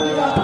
झंडा लगा दिया